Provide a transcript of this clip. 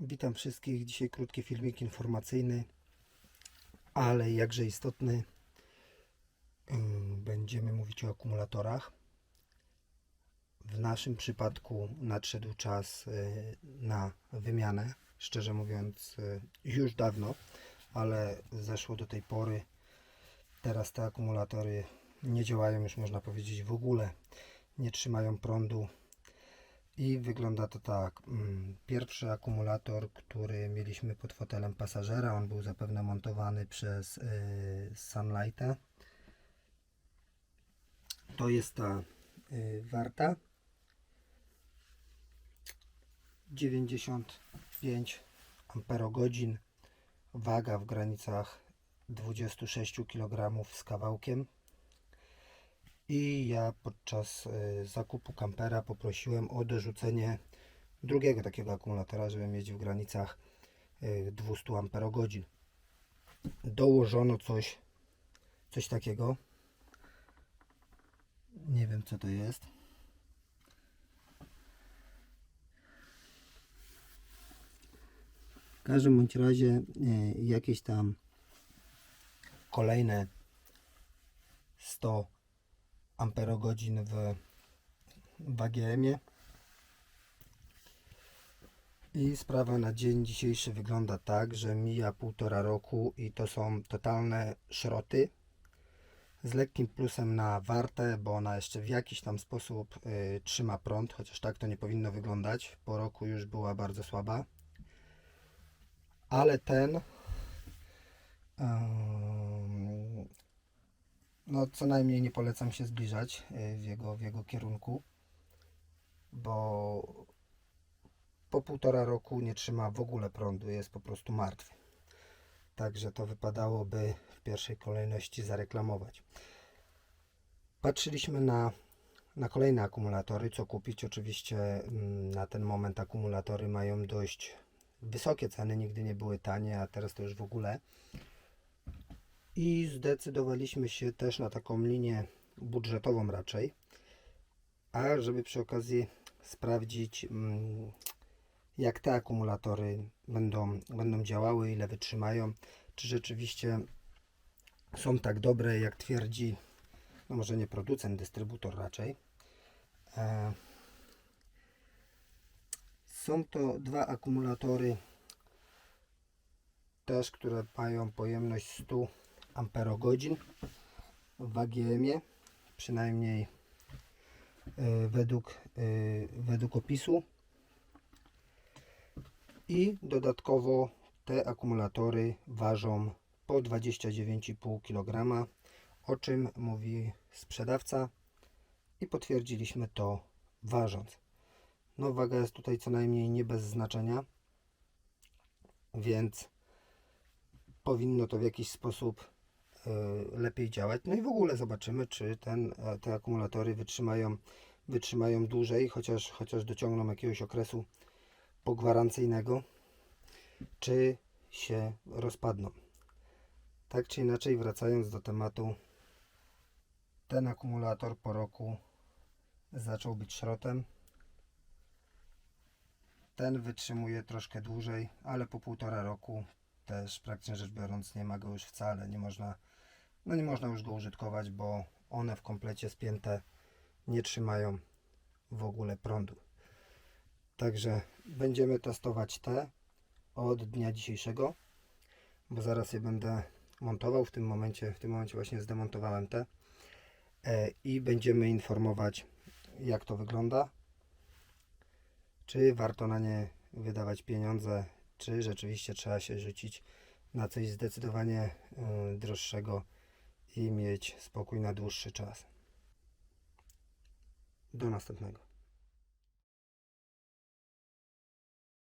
Witam wszystkich. Dzisiaj krótki filmik informacyjny, ale jakże istotny. Ym, Będziemy mówić o akumulatorach. W naszym przypadku nadszedł czas y, na wymianę. Szczerze mówiąc, y, już dawno, ale zeszło do tej pory. Teraz te akumulatory nie działają już można powiedzieć w ogóle. Nie trzymają prądu. I wygląda to tak. mm, Pierwszy akumulator, który mieliśmy pod fotelem pasażera, on był zapewne montowany przez yy, Sunlight'a. To jest ta yy, warta. 95 amperogodzin. Waga w granicach 26 kg z kawałkiem. I ja podczas y, zakupu kampera poprosiłem o dorzucenie drugiego takiego akumulatora, żeby mieć w granicach y, 200 amperogodzin. Dołożono coś, coś takiego. Nie wiem co to jest. W każdym bądź razie y, jakieś tam kolejne 100 amperogodzin w, w AGM-ie. I sprawa na dzień dzisiejszy wygląda tak, że mija półtora roku i to są totalne szroty. Z lekkim plusem na wartę, bo ona jeszcze w jakiś tam sposób y, trzyma prąd, chociaż tak to nie powinno wyglądać. Po roku już była bardzo słaba. Ale ten ym, no co najmniej nie polecam się zbliżać y, w jego, w jego kierunku, bo po półtora roku nie trzyma w ogóle prądu, jest po prostu martwy. Także to wypadałoby w pierwszej kolejności zareklamować. Patrzyliśmy na, na kolejne akumulatory, co kupić. Oczywiście mm, na ten moment akumulatory mają dość wysokie ceny, nigdy nie były tanie, a teraz to już w ogóle. I zdecydowaliśmy się też na taką linię budżetową raczej. A żeby przy okazji sprawdzić, mm, jak te akumulatory będą, będą działały, ile wytrzymają, czy rzeczywiście są tak dobre, jak twierdzi, no może nie producent, dystrybutor raczej. E, Są to dwa akumulatory, też które mają pojemność 100 amperogodzin w AGM-ie, przynajmniej e, według, e, według opisu. I dodatkowo te akumulatory ważą po 29,5 kg, o czym mówi sprzedawca i potwierdziliśmy to ważąc. No waga jest tutaj co najmniej nie bez znaczenia, więc powinno to w jakiś sposób lepiej działać. No i w ogóle zobaczymy, czy ten, e, te akumulatory wytrzymają, wytrzymają dłużej, chociaż, chociaż dociągną jakiegoś okresu pogwarancyjnego, czy się rozpadną. Tak czy inaczej, wracając do tematu, ten akumulator po roku zaczął być szrotem. Ten wytrzymuje troszkę dłużej, ale po półtora roku też praktycznie rzecz biorąc nie ma go już wcale. Nie można, no nie można już go użytkować, bo one w komplecie spięte nie trzymają w ogóle prądu. Także będziemy testować te od dnia dzisiejszego, bo zaraz je będę montował. W tym momencie, w tym momencie właśnie zdemontowałem te e, i będziemy informować jak to wygląda. Czy warto na nie wydawać pieniądze, czy rzeczywiście trzeba się rzucić na coś zdecydowanie y, droższego i mieć spokój na dłuższy czas. Do następnego.